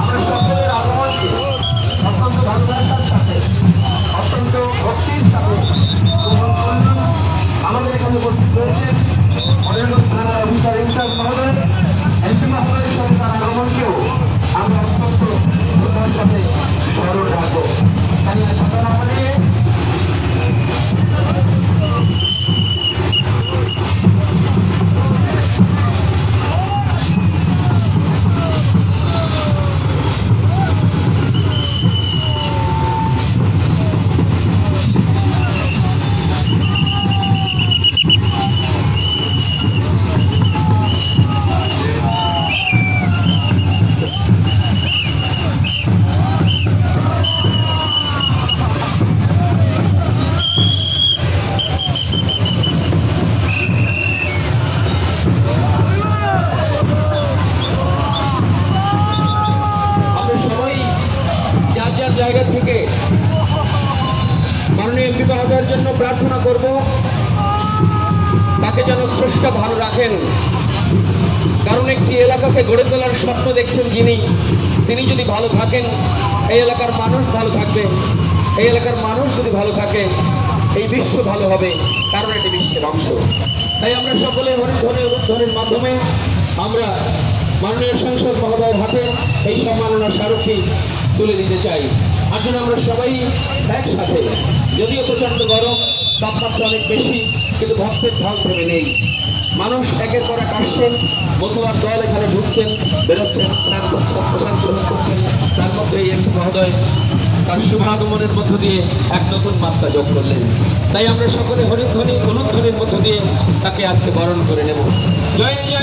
আমরা সকলের আগমনকে অত্যন্ত ভালোবাসার সাথে। থেকে মাননীয় এমপি মহোদয়ের জন্য প্রার্থনা করব। তাকে যেন স্রষ্টা ভালো রাখেন। কারণ একটি এলাকাকে গড়ে তোলার স্বপ্ন দেখছেন যিনি, তিনি যদি ভালো থাকেন, এই এলাকার মানুষ ভালো থাকবে। এই এলাকার মানুষ যদি ভালো থাকে, এই বিশ্ব ভালো হবে। কারণ এটি বিশ্বের অংশ। তাই আমরা সকলে হরিধ্বনি অনুধ্বনির মাধ্যমে আমরা মাননীয় সংসদ মহোদয়ের হাতে এই সম্মাননা স্মারকী তুলে দিতে চাই। আসলে আমরা সবাই একসাথে। যদিও প্রচণ্ড গরম, তাপমাত্রা অনেক বেশি, কিন্তু ভক্তের ঢল থেমে নেই। মানুষ একের পর এক আসছেন মুসলমান দল এখানে ঢুকছেন, বেরোচ্ছেন, স্নান করছেন, প্রসাদ গ্রহণ করছেন। তার মধ্যে এই এমপি মহোদয় তার শুভাগমনের মধ্য দিয়ে এক নতুন মাত্রা যোগ করলেন। তাই আমরা সকলে হরিধ্বনি, অনুধ্বনির মধ্য দিয়ে তাকে আজকে বরণ করে নেব। জয় জয়